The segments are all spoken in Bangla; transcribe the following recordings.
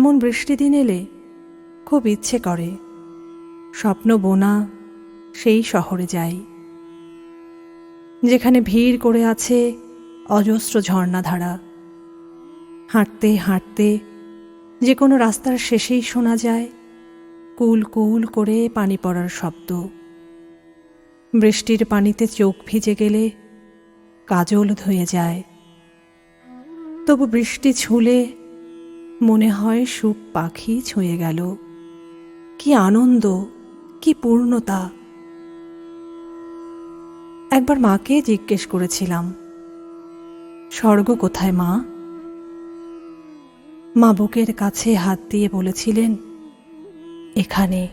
বৃষ্টি দিন এলে খুব ইচ্ছে করে। স্বপ্ন বোনা সেই শহরে যাই। যেখানে ভিড় করে আছে অজস্র ঝর্ণাধারা হাঁটতে হাঁটতে যে কোনো রাস্তার শেষেই শোনা যায় কুল কুল করে পানি পড়ার শব্দ। বৃষ্টির পানিতে চোখ ভিজে গেলে কাজল ধুয়ে যায়। তবু বৃষ্টি ছুলে মনে হয় সুখ পাখি ছুঁয়ে গেল। কি আনন্দ, কি পূর্ণতা। একবার মাকে জিজ্ঞেস করেছিলাম, স্বর্গ কোথায় মা? মা বুকের কাছে হাত দিয়ে বলেছিলেন, এখানে।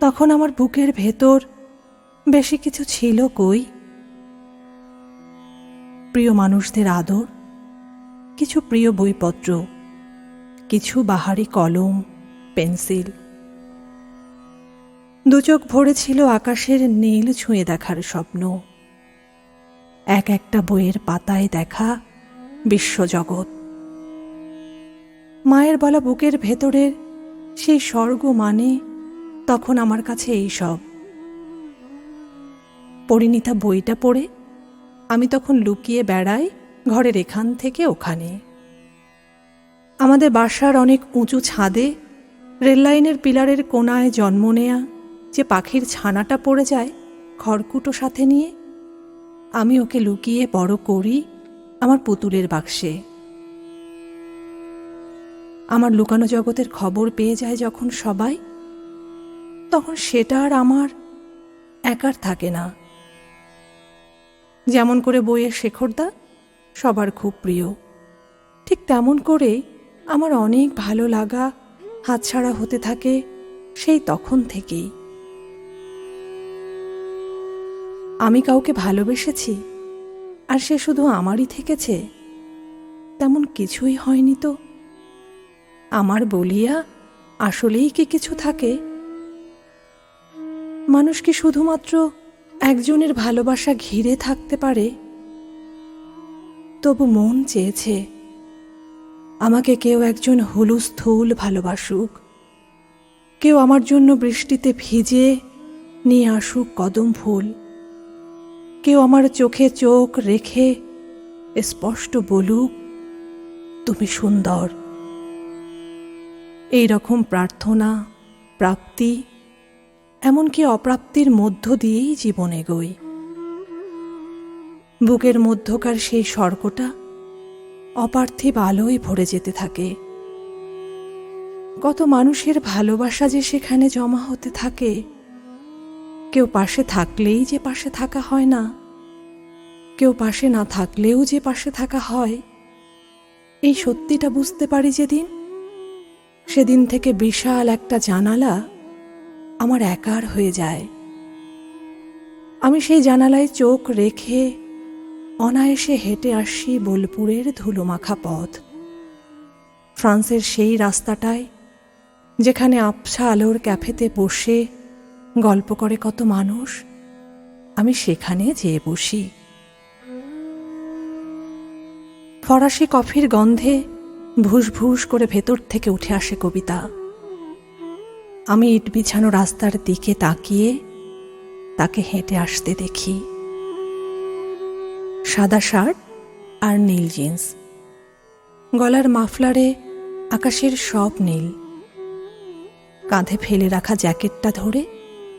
তখন আমার বুকের ভেতর বেশি কিছু ছিল কই? প্রিয় মানুষদের আদর কিছু প্রিয় বইপত্র, কিছু বাহারি কলম, পেন্সিল। দুচোখ ভরে ছিল আকাশের নীল ছুঁয়ে দেখার স্বপ্ন। এক একটা বইয়ের পাতায় দেখা বিশ্বজগৎ। মায়ের বলা বুকের ভেতরের সেই স্বর্গ মানে তখন আমার কাছে এই সব। পরিণীতা বইটা পড়ে, আমি তখন লুকিয়ে বেড়াই ঘরের এখান থেকে ওখানে। আমাদের বাসার অনেক উঁচু ছাদে রেললাইনের পিলারের কোনায় জন্ম নেয়া যে পাখির ছানাটা পড়ে যায় খড়কুটো সাথে নিয়ে, আমি ওকে লুকিয়ে বড় করি আমার পুতুলের বাক্সে। আমার লুকানো জগতের খবর পেয়ে যায় যখন সবাই, তখন সেটা আর আমার একার থাকে না। যেমন করে বইয়ের শেখরদা সবার খুব প্রিয়। ঠিক তেমন করে আমার অনেক ভালো লাগা হাতছাড়া হতে থাকে সেই তখন থেকেই। আমি কাউকে ভালোবেসেছি, আর সে শুধু আমারই থেকেছে, তেমন কিছুই হয়নি তো। আমার বলিয়া আসলেই কি কিছু থাকে? মানুষ কি শুধুমাত্র একজনের ভালোবাসা ঘিরে থাকতে পারে? তবু মন চেয়েছে, আমাকে কেউ একজন হুলুস্থুল ভালোবাসুক, কেউ আমার জন্য বৃষ্টিতে ভিজে নিয়ে আসুক কদম ফুল, কেউ আমার চোখে চোখ রেখে স্পষ্ট বলুক, তুমি সুন্দর। এই রকম প্রার্থনা, প্রাপ্তি, এমনকি অপ্রাপ্তির মধ্য দিয়েই জীবন এগোই বুকের মধ্যকার সেই স্বর্গটা অপার্থিব আলোয় ভরে যেতে থাকে। কত মানুষের ভালোবাসা যে সেখানে জমা হতে থাকে, কেউ পাশে থাকলেই যে পাশে থাকা হয় না, কেউ পাশে না থাকলেও যে পাশে থাকা হয়। এই সত্যিটা বুঝতে পারি যেদিন, সেদিন থেকে বিশাল একটা জানালা আমার একার হয়ে যায়। আমি সেই জানালায় চোখ রেখে অনায়াসে হেঁটে আসি বোলপুরের ধুলোমাখা পথ। ফ্রান্সের সেই রাস্তাটায়, যেখানে আবছা আলোর ক্যাফেতে বসে গল্প করে কত মানুষ, আমি সেখানে যেয়ে বসি। ফরাসি কফির গন্ধে ভুস ভুস করে ভেতর থেকে উঠে আসে কবিতা। আমি ইট বিছানো রাস্তার দিকে তাকিয়ে তাকে হেঁটে আসতে দেখি। সাদা শার্ট আর নীল জিন্স। গলার মাফলারে আকাশের সব নীল। কাঁধে ফেলে রাখা জ্যাকেটটা ধরে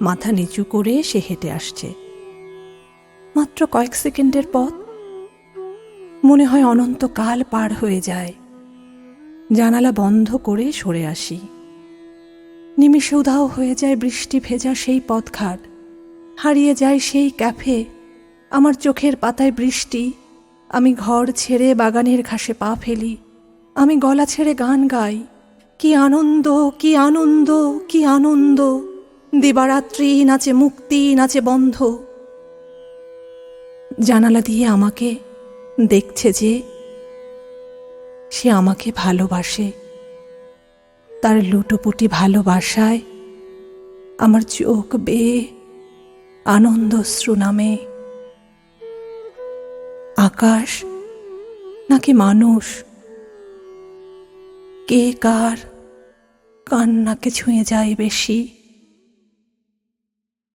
মাথা নিচু করে সে হেঁটে আসছে। মাত্র কয়েক সেকেন্ডের পথ। মনে হয় অনন্তকাল পার হয়ে যায়। জানালা বন্ধ করে সরে আসি। নিমিষে উধাও হয়ে যায় বৃষ্টি ভেজা সেই পথঘাট। হারিয়ে যায় সেই ক্যাফে আমার চোখের পাতায় বৃষ্টি, আমি ঘর ছেড়ে বাগানের ঘাসে পা ফেলি, আমি গলা ছেড়ে গান গাই। কি আনন্দ কি আনন্দ কি আনন্দ, দিবারাত্রি নাচে মুক্তি, নাচে বন্ধ। জানালা দিয়ে আমাকে দেখছে যে সে আমাকে ভালোবাসে। তার লুটোপুটি ভালোবাসায় আমার চোখ বেয়ে আনন্দশ্রু নামে। আকাশ নাকি মানুষ? কে কার কান্নাকে ছুঁয়ে যায় বেশি?